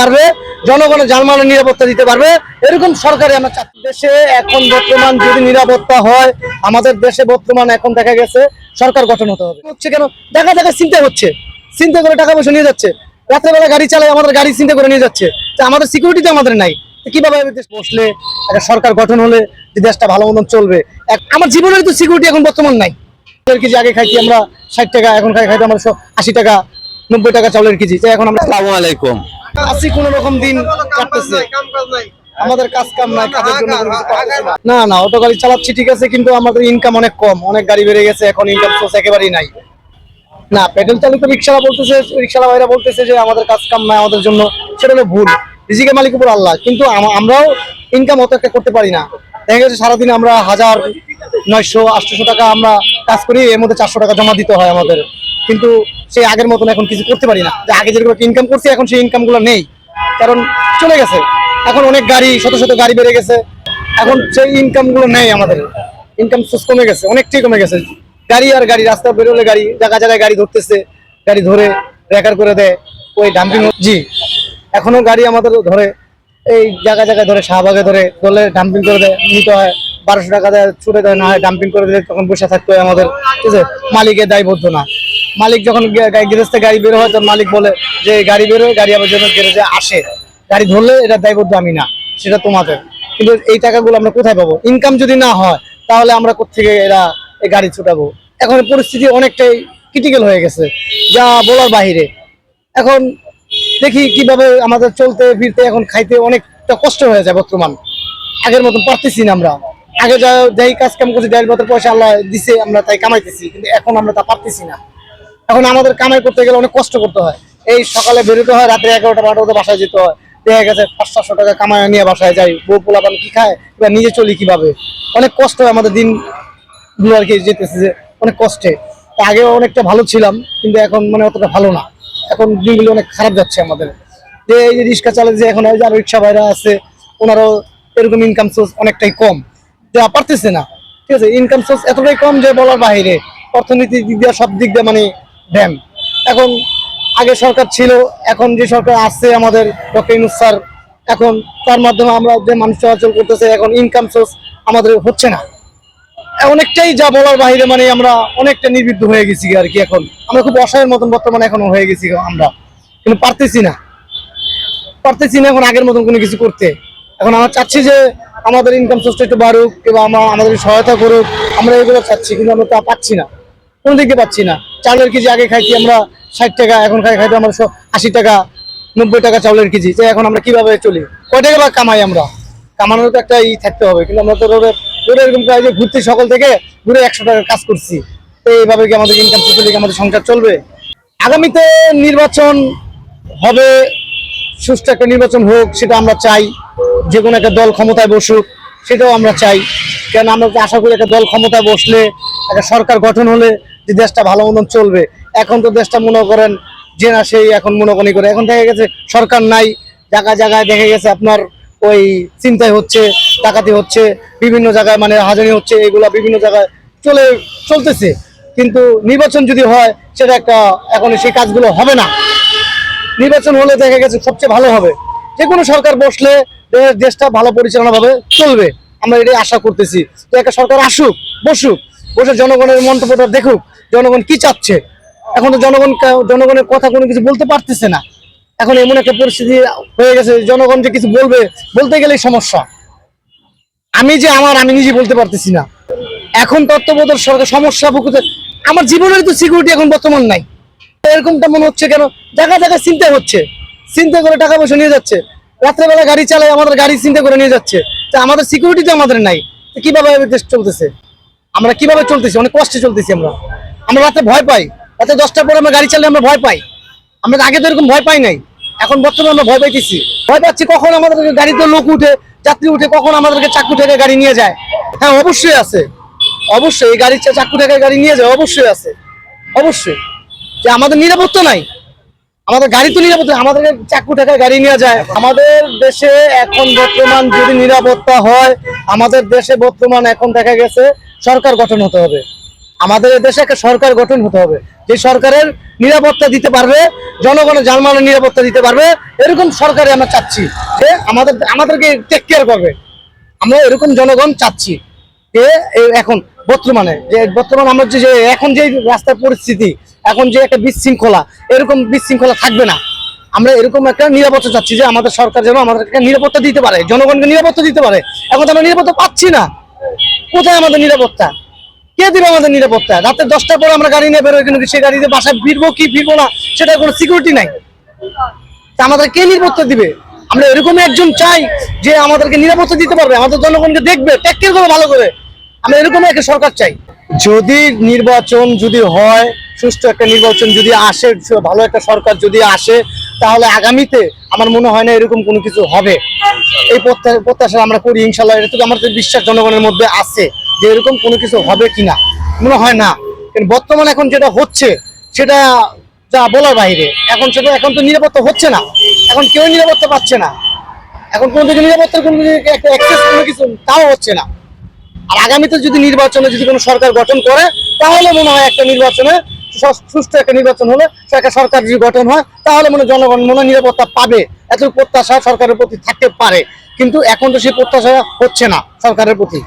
পারবে, জনগণের জানমালের নিরাপত্তা দিতে পারবে। এরকম সরকারি আমরা। দেশে এখন বর্তমান যদি নিরাপত্তা হয়, আমাদের দেশে বর্তমান এখন দেখা গেছে, সরকার গঠন হতে হবে। হচ্ছে কেন? দেখা দেখা চিন্তা হচ্ছে। চিন্তা করে টাকা পয়সা নিয়ে যাচ্ছে। রাত্রেবেলা গাড়ি চালায়, আমাদের গাড়ি চিন্তা করে নিয়ে যাচ্ছে। তা আমাদের সিকিউরিটি তো আমাদের নাই। কীভাবে দেশ বসলে, একটা সরকার গঠন হলে যে দেশটা ভালো মতন চলবে? আমার জীবনের তো সিকিউরিটি এখন বর্তমান নাই। আগে খাইছি আমরা ষাট টাকা, এখন খাই খাইতে আমরা আশি টাকা। নব্বই টাকা চাউলের কেজি। এখন আমরা আসসালামু আলাইকুম। আছি কোন রকম দিন কাটতেছে। আমাদের কাজ কাম নাই কাজের জন্য না। না অটো গাড়ি চালাচ্ছি ঠিক আছে কিন্তু আমাদের ইনকাম অনেক কম। অনেক গাড়ি বেড়ে গেছে এখন ইনকাম সোর্স একেবারেই নাই। না পেট্রোল চালিত রিক্সাওয়ালা বলতেছে রিক্সাওয়ালা ভাইরা বলতেছে যে আমাদের কাজ কাম নাই আমাদের জন্য। সেটা হলো ভুল। রিজিকের মালিক উপর আল্লাহ। কিন্তু আমরাও ইনকাম অত একটা করতে পারি না। দেখা গেছে সারাদিন আমরা হাজার নয়শো আটশোশো টাকা আমরা কাজ করি এর মধ্যে চারশো টাকা জমা দিতে হয় আমাদের। কিন্তু সেই আগের মতন এখন কিছু করতে পারি না। যে আগে যেরকম ইনকাম করছি, এখন সেই ইনকামগুলো নেই। কারণ চলে গেছে। এখন অনেক গাড়ি, শত শত গাড়ি বেড়ে গেছে। এখন সেই ইনকামগুলো নেই আমাদের। ইনকাম সোর্স কমে গেছে, অনেকটাই কমে গেছে। গাড়ি আর গাড়ি, রাস্তা বেরোলে গাড়ি, জায়গা জায়গায় গাড়ি ধরতেছে, গাড়ি ধরে রেকার করে দেয়, ওই ডাম্পিং জি, এখনও গাড়ি আমাদের ধরে, এই জায়গা জায়গায় ধরে, শাহবাগে ধরে, ধরলে ডাম্পিং করে দেয়, নিতে হয়। বারোশো টাকা দেয়, ছুটে দেয়, না হয় ডাম্পিং করে দিলে তখন বসে থাকতে হয় আমাদের। ঠিক আছে? মালিকের দায়বদ্ধ না। মালিক যখন গ্যারেজতে গাড়ি বের হয়, তখন মালিক বলে যে, গাড়ি বের হয় গাড়ি আবার জন্য গ্যারেজে আসে। গাড়ি ধরলে এটা দায়বদ্ধ আমি না, সেটা তোমাদের। কিন্তু এই টাকাগুলো আমরা কোথায় পাবো? ইনকাম যদি না হয়, তাহলে আমরা কোথেকে এরা এই গাড়ি ছুটাবো? এখন পরিস্থিতি অনেকটাই ক্রিটিক্যাল হয়ে গেছে, যা বলার বাহিরে। এখন দেখি কীভাবে আমাদের চলতে, ফিরতে, এখন খাইতে অনেকটা কষ্ট হয়ে যায় বর্তমান। আগের মতন পারতেছি না আমরা। আগে যা যাই কাজ কাম করছি দেড় বছর পয়সা আল্লাহ দিছে, আমরা তাই কামাইতেছি, কিন্তু এখন আমরা তা পারতেছি না। এখন আমাদের কামাই করতে গেলে অনেক কষ্ট করতে হয়। এই সকালে বেরোতে হয়, রাত্রে এগারোটা বারোটা বাসায় যেতে হয়। দেখা গেছে পাঁচ সাতশো টাকা কামাই নিয়ে বাসায় যাই। বউ পোলাপান কি খায়? এবার নিজে চলি কীভাবে? অনেক কষ্ট আমাদের দিন আর কি যেতেছে যে অনেক কষ্টে। আগে অনেকটা ভালো ছিলাম, কিন্তু এখন মানে অতটা ভালো না। এখন দিনগুলো অনেক খারাপ যাচ্ছে আমাদের। যে এই যে রিক্সা চালাতে যে এখন এই যে রিক্সা ভাইরা আছে, ওনারও এরকম ইনকাম সোর্স অনেকটাই কম। যা পারতেছে না। ঠিক আছে ইনকাম সোর্স এতটাই কম যে বলার বাইরে অর্থনীতির দিক দিয়ে সব দিক দিয়ে মানে ড্যাম এখন আগে সরকার ছিল, এখন যে সরকার আসছে আমাদের ডক্টর ইনুস স্যার, এখন তার মাধ্যমে আমরা যে মানুষ চলাচল করতেছে, এখন ইনকাম সোর্স আমাদের হচ্ছে না। অনেকটাই যা বলার বাইরে মানে আমরা অনেকটা নির্বিদ্ধ হয়ে গেছি আর কি এখন। আমরা খুব অসহায়ের মতন বর্তমানে এখন হয়ে গেছি আমরা। কিন্তু পারতেছি না। পারতেছি না এখন আগের মতন কোনো কিছু করতে। এখন আমরা চাচ্ছি যে আমাদের ইনকাম সোর্সটা একটু বাড়ুক, কিংবা আমরা আমাদের সহায়তা করুক। আমরা এগুলো চাচ্ছি, কিন্তু আমরা তা পাচ্ছি না। কোন দিকে পাচ্ছি না। চাউলের কেজি আগে খাইছি আমরা ষাট টাকা, এখন খাই খাইতে আমরা আশি টাকা, নব্বই টাকা চাউলের কেজি। তো এখন আমরা কীভাবে চলি? কয় টাকা বা কামাই আমরা? কামানোর তো একটা ই থাকতে হবে, কিন্তু আমরা তো এরকম কাজ যে ঘুরতে সকল থেকে ঘুরে একশো টাকার কাজ করছি। তো এইভাবে কি আমাদের ইনকাম চলবে কি আমাদের সংসার চলবে? আগামীতে নির্বাচন হবে, সুষ্ঠু একটা নির্বাচন হোক, সেটা আমরা চাই। যে কোনো একটা দল ক্ষমতায় বসুক, সেটাও আমরা চাই। কেন আমরা আশা করি একটা দল ক্ষমতায় বসলে একটা সরকার গঠন হলে যে দেশটা ভালো মতন চলবে, এখন তো দেশটা মনে করেন যে না সেই এখন মনে মনোকনি করে। এখন দেখা গেছে সরকার নাই, জায়গায় জায়গায় দেখা গেছে আপনার ওই চিন্তায় হচ্ছে, ডাকাতি হচ্ছে, বিভিন্ন জায়গায় মানে হাজানি হচ্ছে, এগুলা বিভিন্ন জায়গায় চলে, চলতেছে। কিন্তু নির্বাচন যদি হয়, সেটা একটা এখন সেই কাজগুলো হবে না। নির্বাচন হলে দেখা গেছে সবচেয়ে ভালো হবে। যে কোনো সরকার বসলে দেশটা ভালো পরিচালনা ভাবে চলবে। আমরা এটাই আশা করতেছি। তো একটা সরকার আসুক, বসুক। বসে জনগণের মন্তব্যটা দেখুক, জনগণ কি চাচ্ছে? এখন তো জনগণ জনগণের কথা কোনো কিছু বলতে পারতেছে না। এখন এমন একটা পরিস্থিতি হয়ে গেছে, জনগণ যে কিছু বলবে, বলতে গেলেই সমস্যা। আমি যে আমার, আমি নিজে বলতে পারতেছি না। এখন তত্ত্ববোধের সরকার সমস্যা ভুগতে আমার জীবনের তো সিকিউরিটি এখন বর্তমান নাই। এরকমটা মনে হচ্ছে কেন? জায়গা জায়গায় চিন্তা হচ্ছে। চিন্তা করে টাকা পয়সা নিয়ে যাচ্ছে। রাত্রেবেলা গাড়ি চালায় আমাদের গাড়ি চিন্তা করে নিয়ে যাচ্ছে। আমাদের সিকিউরিটি তো আমাদের নাই। কীভাবে দেশ চলতেছে? আমরা কীভাবে চলতেছি? অনেক কষ্টে চলতেছি আমরা। আমরা রাতে ভয় পাই। রাতে দশটার পরে আমরা গাড়ি চালালে আমরা ভয় পাই। আমরা আগে তো এরকম ভয় পাই নাই। এখন বর্তমানে আমরা ভয় পাইতেছি। ভয় পাচ্ছি কখন আমাদের গাড়িতে লোক উঠে, যাত্রী উঠে, কখন আমাদেরকে চাকু থেকে গাড়ি নিয়ে যায়। হ্যাঁ অবশ্যই আছে। অবশ্যই গাড়ির চাকু থেকে গাড়ি নিয়ে যায়, অবশ্যই আছে। অবশ্যই। যে আমাদের নিরাপত্তা নাই। আমাদের গাড়ি তো নিরাপত্তা আমাদের চাকু টাকা গাড়ি নিয়ে যায়। আমাদের দেশে এখন বর্তমান যদি নিরাপত্তা হয়, আমাদের দেশে বর্তমান এখন দেখা গেছে সরকার গঠন হতে হবে। আমাদের দেশে একটা সরকার গঠন হতে হবে। যে সরকারের নিরাপত্তা দিতে পারবে, জনগণের জানমালের নিরাপত্তা দিতে পারবে, এরকম সরকারে আমরা চাচ্ছি যে আমাদের, আমাদেরকে টেক কেয়ার করবে। আমরা এরকম জনগণ চাচ্ছি যে এখন বর্তমানে, যে বর্তমান আমরা যে এখন যে রাস্তার পরিস্থিতি এখন যে একটা বিশৃঙ্খলা, এরকম বিশৃঙ্খলা থাকবে না। আমরা এরকম একটা নিরাপত্তা চাচ্ছি যে আমাদের সরকার যেন আমাদেরকে নিরাপত্তা দিতে পারে, জনগণকে নিরাপত্তা দিতে পারে। এখন তো আমরা নিরাপত্তা পাচ্ছি না। কোথায় আমাদের নিরাপত্তা? কে দিবে আমাদের নিরাপত্তা? রাতে দশটার পর আমরা গাড়ি নিয়ে বেরোই কিন্তু সে গাড়িতে বাসায় ফিরবো কি ফিরবো না সেটা কোনো সিকিউরিটি নাই। তা আমাদের কে নিরাপত্তা দিবে? আমরা এরকম একজন চাই যে আমাদেরকে নিরাপত্তা দিতে পারবে, আমাদের জনগণকে দেখবে, টেক কেয়ার করবে ভালো করে। আমরা এরকম একটা সরকার চাই। যদি নির্বাচন যদি হয়, সুষ্ঠু একটা নির্বাচন যদি আসে, ভালো একটা সরকার যদি আসে, তাহলে আগামীতে আমার মনে হয় না এরকম কোনো কিছু হবে। এই প্রত্যা- প্রত্যাশা আমরা করি ইনশাল্লাহ এটা তো আমাদের বিশ্বাস জনগণের মধ্যে আছে যে এরকম কোনো কিছু হবে কিনা। মনে হয় না। বর্তমানে এখন যেটা হচ্ছে, সেটা যা বলার বাইরে, এখন সেটা, এখন তো নিরাপত্তা হচ্ছে না। এখন কেউ নিরাপত্তা পাচ্ছে না। এখন কোনো দিকে নিরাপত্তার কোনো একটা কোনো কিছু তাও হচ্ছে না। আর আগামীতে যদি নির্বাচনে যদি কোনো সরকার গঠন করে, তাহলে মনে হয় একটা নির্বাচনে সুস্থ একটা নির্বাচন হলে। একটা সরকার যদি গঠন হয়, তাহলে মনে জনগণ মনে নিরাপত্তা পাবে। এত প্রত্যাশা সরকারের প্রতি থাকতে পারে। কিন্তু এখন তো সেই প্রত্যাশা হচ্ছে না সরকারের প্রতি।